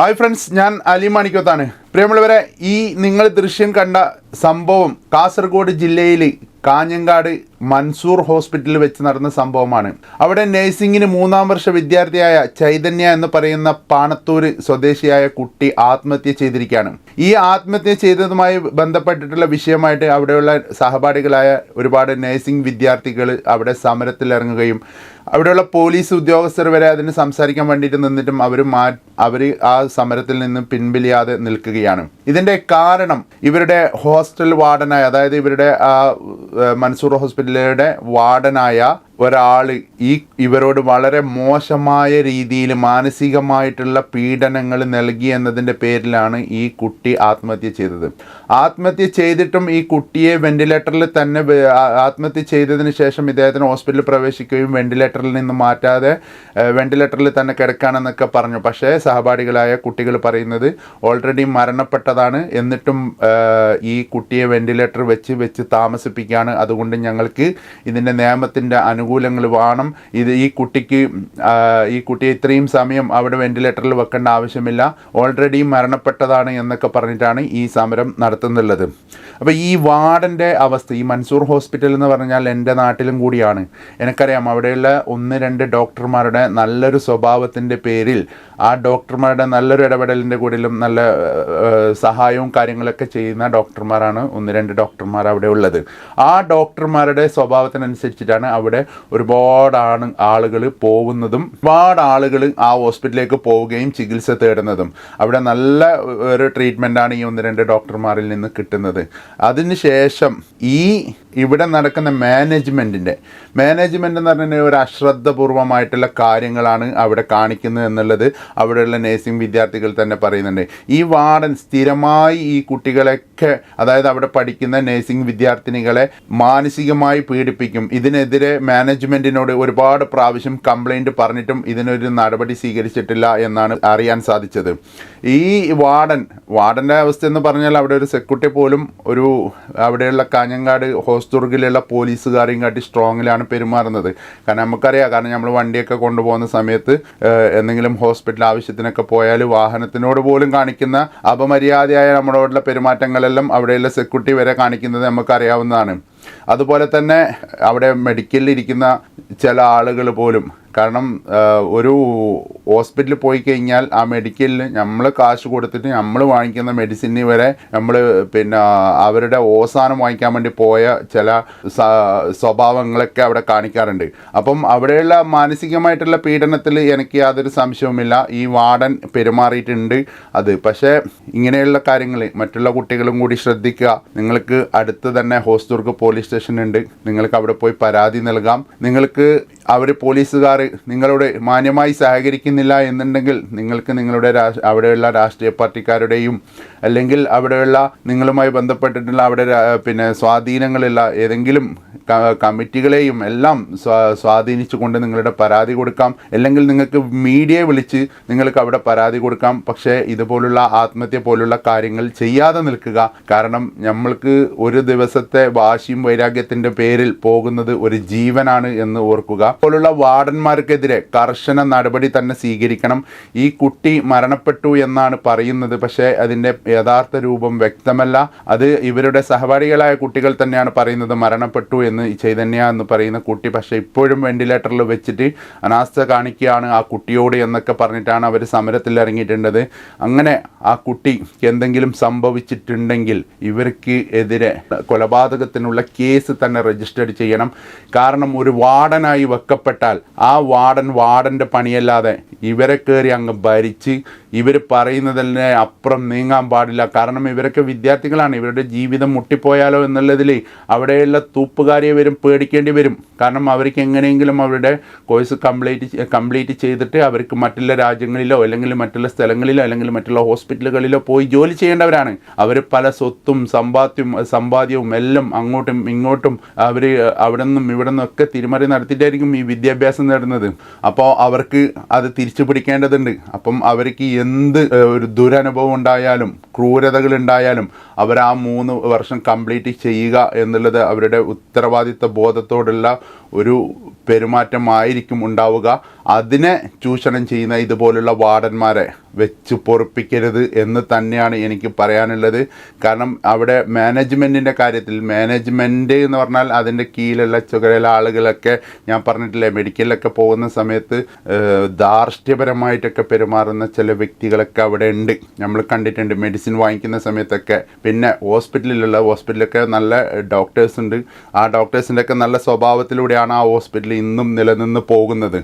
Hi friends ഞാൻ അലി മാണിക്കത്താണ്. പ്രിയമുള്ളവരെ ഈ നിങ്ങൾ ദൃശ്യം കണ്ട സംഭവം കാസർഗോഡ് ജില്ലയിൽ കാഞ്ഞങ്കാട് മൻസൂർ ഹോസ്പിറ്റലിൽ വെച്ച് നടന്ന സംഭവമാണ്. അവിടെ നഴ്സിംഗിന് മൂന്നാം വർഷ വിദ്യാർത്ഥിയായ ചൈതന്യ എന്ന് പറയുന്ന പാണത്തൂര് സ്വദേശിയായ കുട്ടി ആത്മഹത്യ ചെയ്തിരിക്കുകയാണ്. ഈ ആത്മഹത്യ ചെയ്തതുമായി ബന്ധപ്പെട്ടിട്ടുള്ള വിഷയമായിട്ട് അവിടെയുള്ള സഹപാഠികളായ ഒരുപാട് നഴ്സിംഗ് വിദ്യാർത്ഥികൾ അവിടെ സമരത്തിൽ ഇറങ്ങുകയും അവിടെയുള്ള പോലീസ് ഉദ്യോഗസ്ഥർ വരെ അതിന് സംസാരിക്കാൻ വേണ്ടിയിട്ട് നിന്നിട്ടും അവർ മാ അവർ ആ സമരത്തിൽ നിന്ന് പിൻവലിയാതെ നിൽക്കുകയാണ്. ഇതിന്റെ കാരണം ഇവരുടെ ഹോസ്റ്റൽ വാർഡനായ അതായത് ഇവരുടെ മൻസൂർ ഹോസ്പിറ്റലിലെ വാർഡനായ ഒരാൾ ഈ ഇവരോട് വളരെ മോശമായ രീതിയിൽ മാനസികമായിട്ടുള്ള പീഡനങ്ങൾ നൽകി എന്നതിന്റെ പേരിലാണ് ഈ കുട്ടി ആത്മഹത്യ ചെയ്തത്. ആത്മഹത്യ ചെയ്തിട്ടും ഈ കുട്ടിയെ വെന്റിലേറ്ററിൽ തന്നെ ആത്മഹത്യ ചെയ്തതിന് ശേഷം ഇദ്ദേഹത്തിന് ഹോസ്പിറ്റലിൽ പ്രവേശിക്കുകയും വെന്റിലേറ്ററിൽ നിന്ന് മാറ്റാതെ വെന്റിലേറ്ററിൽ തന്നെ കിടക്കാണെന്നൊക്കെ പറഞ്ഞു. പക്ഷേ സഹപാഠികളായ കുട്ടികൾ പറയുന്നത് ഓൾറെഡി മരണപ്പെട്ടതാണ് എന്നിട്ടും ഈ കുട്ടിയെ വെന്റിലേറ്റർ വെച്ച് വെച്ച് താമസിപ്പിക്കുകയാണ്. അതുകൊണ്ട് ഞങ്ങൾക്ക് ഇതിന്റെ നിയമത്തിന്റെ അനുകൂലങ്ങൾ വേണം. ഇത് ഈ കുട്ടിക്ക് ഈ കുട്ടിയെ ഇത്രയും സമയം അവിടെ വെന്റിലേറ്ററിൽ വെക്കേണ്ട ആവശ്യമില്ല. ഓൾറെഡി മരണപ്പെട്ടതാണ് എന്നൊക്കെ പറഞ്ഞിട്ടാണ് ഈ സമരം നടത്തുന്നുള്ളത്. അപ്പോൾ ഈ വാർഡന്റെ അവസ്ഥ ഈ മൻസൂർ ഹോസ്പിറ്റൽ എന്ന് പറഞ്ഞാൽ എന്റെ നാട്ടിലും കൂടിയാണ്. എനിക്കറിയാം അവിടെയുള്ള ഒന്ന് രണ്ട് ഡോക്ടർമാരുടെ നല്ലൊരു സ്വഭാവത്തിന്റെ പേരിൽ ആ ഡോക്ടർമാരുടെ നല്ലൊരു ഇടപെടലിന്റെ കൂടിലും നല്ല സഹായവും കാര്യങ്ങളൊക്കെ ചെയ്യുന്ന ഡോക്ടർമാരാണ് ഒന്ന് രണ്ട് ഡോക്ടർമാർ അവിടെ ഉള്ളത്. ആ ഡോക്ടർമാരുടെ സ്വഭാവത്തിനനുസരിച്ചിട്ടാണ് അവിടെ ഒരുപാട് ആണ് ആളുകൾ പോകുന്നതും ഒരുപാട് ആളുകൾ ആ ഹോസ്പിറ്റലിലേക്ക് പോവുകയും ചികിത്സ തേടുന്നതും. അവിടെ നല്ല ഒരു ട്രീറ്റ്മെന്റാണ് ഈ ഒന്ന് രണ്ട് ഡോക്ടർമാരിൽ നിന്ന് കിട്ടുന്നത്. അതിനുശേഷം ഈ ഇവിടെ നടക്കുന്ന മാനേജ്മെന്റിന്റെ മാനേജ്മെന്റ് എന്ന് പറഞ്ഞാൽ ഒരു അശ്രദ്ധപൂർവമായിട്ടുള്ള കാര്യങ്ങളാണ് അവിടെ കാണിക്കുന്നത് എന്നുള്ളത് അവിടെയുള്ള നേഴ്സിംഗ് വിദ്യാർത്ഥികൾ തന്നെ പറയുന്നുണ്ട്. ഈ വാർഡൻ സ്ഥിരമായി ഈ കുട്ടികളെയൊക്കെ അതായത് അവിടെ പഠിക്കുന്ന നേഴ്സിംഗ് വിദ്യാർത്ഥിനികളെ മാനസികമായി പീഡിപ്പിക്കും. ഇതിനെതിരെ മാനേജ്മെന്റിനോട് ഒരുപാട് പ്രാവശ്യം കംപ്ലൈന്റ് പറഞ്ഞിട്ടും ഇതിനൊരു നടപടി സ്വീകരിച്ചിട്ടില്ല എന്നാണ് അറിയാൻ സാധിച്ചത്. ഈ വാർഡൻ വാർഡന്റെ അവസ്ഥ എന്ന് പറഞ്ഞാൽ അവിടെ ഒരു സെക്യൂരിറ്റി പോലും ഒരു അവിടെയുള്ള കാഞ്ഞങ്ങാട് ഹോസ്തുർഗിലുള്ള പോലീസുകാരെയും കാട്ടി സ്ട്രോങ്ങിലാണ് പെരുമാറുന്നത്. കാരണം നമുക്കറിയാം കാരണം നമ്മൾ വണ്ടിയൊക്കെ കൊണ്ടുപോകുന്ന സമയത്ത് എന്തെങ്കിലും ഹോസ്പിറ്റൽ ആവശ്യത്തിനൊക്കെ പോയാൽ വാഹനത്തിനോട് പോലും കാണിക്കുന്ന അപമര്യാദയായ നമ്മളോടുള്ള പെരുമാറ്റങ്ങളെല്ലാം അവിടെയുള്ള സെക്യൂരിറ്റി വരെ കാണിക്കുന്നത് നമുക്കറിയാവുന്നതാണ്. അതുപോലെ തന്നെ അവിടെ മെഡിക്കലിൽ ഇരിക്കുന്ന ചില ആളുകൾ പോലും കാരണം ഒരു ഹോസ്പിറ്റലിൽ പോയി കഴിഞ്ഞാൽ ആ മെഡിക്കലിൽ നമ്മൾ കാശ് കൊടുത്തിട്ട് നമ്മൾ വാങ്ങിക്കുന്ന മെഡിസിന് വരെ നമ്മൾ പിന്നെ അവരുടെ ഓസാനം വാങ്ങിക്കാൻ വേണ്ടി പോയ ചില സ്വഭാവങ്ങളൊക്കെ അവിടെ കാണിക്കാറുണ്ട്. അപ്പം അവിടെയുള്ള മാനസികമായിട്ടുള്ള പീഡനത്തിൽ എനിക്ക് യാതൊരു സംശയവുമില്ല. ഈ വാർഡൻ പെരുമാറിയിട്ടുണ്ട് അത്. പക്ഷേ ഇങ്ങനെയുള്ള കാര്യങ്ങൾ മറ്റുള്ള കുട്ടികളും കൂടി ശ്രദ്ധിക്കുക. നിങ്ങൾക്ക് അടുത്ത് തന്നെ ഹോസ്ദുർഗ് പോലീസ് സ്റ്റേഷൻ ഉണ്ട് നിങ്ങൾക്ക് അവിടെ പോയി പരാതി നൽകാം. നിങ്ങൾക്ക് അവർ പോലീസുകാർ നിങ്ങളോട് മാന്യമായി സഹകരിക്കുന്നില്ല എന്നുണ്ടെങ്കിൽ നിങ്ങൾക്ക് നിങ്ങളുടെ അവിടെയുള്ള രാഷ്ട്രീയ പാർട്ടിക്കാരുടെയും അല്ലെങ്കിൽ അവിടെയുള്ള നിങ്ങളുമായി ബന്ധപ്പെട്ടിട്ടുള്ള അവിടെ പിന്നെ സ്വാധീനങ്ങളുള്ള ഏതെങ്കിലും കമ്മിറ്റികളെയും എല്ലാം സ്വാ- സ്വാധീനിച്ചുകൊണ്ട് നിങ്ങളുടെ പരാതി കൊടുക്കാം. അല്ലെങ്കിൽ നിങ്ങൾക്ക് മീഡിയയെ വിളിച്ച് നിങ്ങൾക്ക് അവിടെ പരാതി കൊടുക്കാം. പക്ഷേ ഇതുപോലുള്ള ആത്മഹത്യ പോലുള്ള കാര്യങ്ങൾ ചെയ്യാതെ നിൽക്കുക. കാരണം നമ്മൾക്ക് ഒരു ദിവസത്തെ വാശിയും വൈരാഗ്യത്തിന്റെ പേരിൽ പോകുന്നത് ഒരു ജീവനാണ് എന്ന് ഓർക്കുക. പോലുള്ള വാർഡന്മാർക്കെതിരെ കർശന നടപടി തന്നെ സ്വീകരിക്കണം. ഈ കുട്ടി മരണപ്പെട്ടു എന്നാണ് പറയുന്നത്. പക്ഷേ അതിന്റെ യഥാർത്ഥ രൂപം വ്യക്തമല്ല. അത് ഇവരുടെ സഹപാഠികളായ കുട്ടികൾ തന്നെയാണ് പറയുന്നത്. മരണപ്പെട്ടു എന്ന് ചൈതന്യ എന്ന് പറയുന്ന കുട്ടി പക്ഷേ ഇപ്പോഴും വെന്റിലേറ്ററിൽ വെച്ചിട്ട് അനാസ്ഥ കാണിക്കുകയാണ് ആ കുട്ടിയോട് എന്നൊക്കെ പറഞ്ഞിട്ടാണ് അവർ സമരത്തിൽ ഇറങ്ങിയിട്ടുള്ളത്. അങ്ങനെ ആ കുട്ടിക്ക് എന്തെങ്കിലും സംഭവിച്ചിട്ടുണ്ടെങ്കിൽ ഇവർക്ക് എതിരെ കൊലപാതകത്തിനുള്ള കേസ് തന്നെ രജിസ്റ്റർ ചെയ്യണം. കാരണം ഒരു വാർഡനായി വെക്കപ്പെട്ടാൽ ആ വാർഡൻ വാർഡന്റെ പണിയല്ലാതെ ഇവരെ കയറി അങ്ങ് ഭരിച്ച് ഇവർ പറയുന്നതിന് അപ്പുറം നീങ്ങാൻ പാടില്ല. കാരണം ഇവരൊക്കെ വിദ്യാർത്ഥികളാണ്. ഇവരുടെ ജീവിതം മുട്ടിപ്പോയാലോ എന്നുള്ളതിൽ അവിടെയുള്ള തൂപ്പുകാരിയെ വരും പേടിക്കേണ്ടി വരും. കാരണം അവർക്ക് എങ്ങനെയെങ്കിലും അവരുടെ കോഴ്സ് കംപ്ലീറ്റ് കംപ്ലീറ്റ് ചെയ്തിട്ട് അവർക്ക് മറ്റുള്ള രാജ്യങ്ങളിലോ അല്ലെങ്കിൽ മറ്റുള്ള സ്ഥലങ്ങളിലോ അല്ലെങ്കിൽ മറ്റുള്ള ഹോസ്പിറ്റലുകളിലോ പോയി ജോലി ചെയ്യേണ്ടവരാണ്. അവർ പല സ്വത്തും സമ്പാദ്യവും സമ്പാദ്യവും എല്ലാം അങ്ങോട്ടും ഇങ്ങോട്ടും അവർ അവിടെ നിന്നും ഇവിടെ നിന്നൊക്കെ തിരിമറി നടത്തിയിട്ടായിരിക്കും ഈ വിദ്യാഭ്യാസം നേടുന്നത്. അപ്പോൾ അവർക്ക് അത് തിരിച്ചു പിടിക്കേണ്ടതുണ്ട് അപ്പം അവർക്ക് എന്ത് ഒരു ദുരനുഭവം ഉണ്ടായാലും ക്രൂരതകൾ ഉണ്ടായാലും അവർ ആ മൂന്ന് വർഷം കംപ്ലീറ്റ് ചെയ്യുക എന്നുള്ളത് അവരുടെ ഉത്തരവാദിത്ത ബോധത്തോടുള്ള ഒരു പെരുമാറ്റമായിരിക്കും ഉണ്ടാവുക. അതിനെ ചൂഷണം ചെയ്യുന്ന ഇതുപോലുള്ള വാർഡന്മാരെ വെച്ച് പൊറപ്പിക്കരുത് എന്ന് തന്നെയാണ് എനിക്ക് പറയാനുള്ളത്. കാരണം അവിടെ മാനേജ്മെന്റിന്റെ കാര്യത്തിൽ മാനേജ്മെന്റ് എന്ന് പറഞ്ഞാൽ അതിന്റെ കീഴിലുള്ള ചുകരയിലെ ആളുകളൊക്കെ ഞാൻ പറഞ്ഞിട്ടില്ലേ മെഡിക്കലിലൊക്കെ പോകുന്ന സമയത്ത് ധാർഷ്ട്യപരമായിട്ടൊക്കെ പെരുമാറുന്ന ചില വ്യക്തികളൊക്കെ അവിടെ ഉണ്ട്. നമ്മൾ കണ്ടിട്ടുണ്ട് മെഡിസിൻ വാങ്ങിക്കുന്ന സമയത്തൊക്കെ. പിന്നെ ഹോസ്പിറ്റലിലുള്ള ഹോസ്പിറ്റലൊക്കെ നല്ല ഡോക്ടേഴ്സ് ഉണ്ട്. ആ ഡോക്ടേഴ്സിന്റെ ഒക്കെ നല്ല സ്വഭാവത്തിലൂടെയാണ് ആ ഹോസ്പിറ്റൽ ഇന്നും നിലനിന്ന് പോകുന്നത്?